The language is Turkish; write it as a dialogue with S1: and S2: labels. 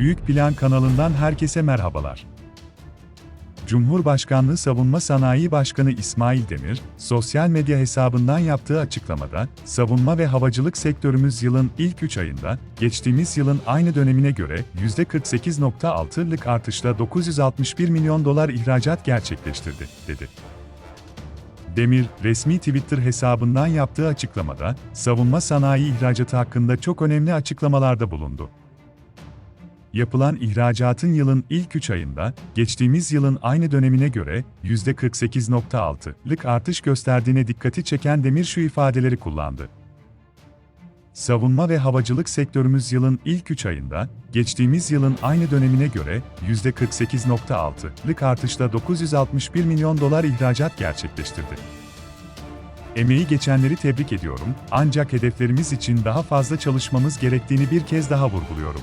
S1: Büyük Plan kanalından herkese merhabalar. Cumhurbaşkanlığı Savunma Sanayi Başkanı İsmail Demir, sosyal medya hesabından yaptığı açıklamada, savunma ve havacılık sektörümüz yılın ilk 3 ayında, geçtiğimiz yılın aynı dönemine göre %48.6'lık artışla 961 milyon dolar ihracat gerçekleştirdi, dedi. Demir, resmi Twitter hesabından yaptığı açıklamada, savunma sanayi ihracatı hakkında çok önemli açıklamalarda bulundu. Yapılan ihracatın yılın ilk 3 ayında, geçtiğimiz yılın aynı dönemine göre %48.6'lık artış gösterdiğine dikkati çeken Demir şu ifadeleri kullandı. Savunma ve havacılık sektörümüz yılın ilk 3 ayında, geçtiğimiz yılın aynı dönemine göre %48.6'lık artışla 961 milyon dolar ihracat gerçekleştirdi. Emeği geçenleri tebrik ediyorum, ancak hedeflerimiz için daha fazla çalışmamız gerektiğini bir kez daha vurguluyorum.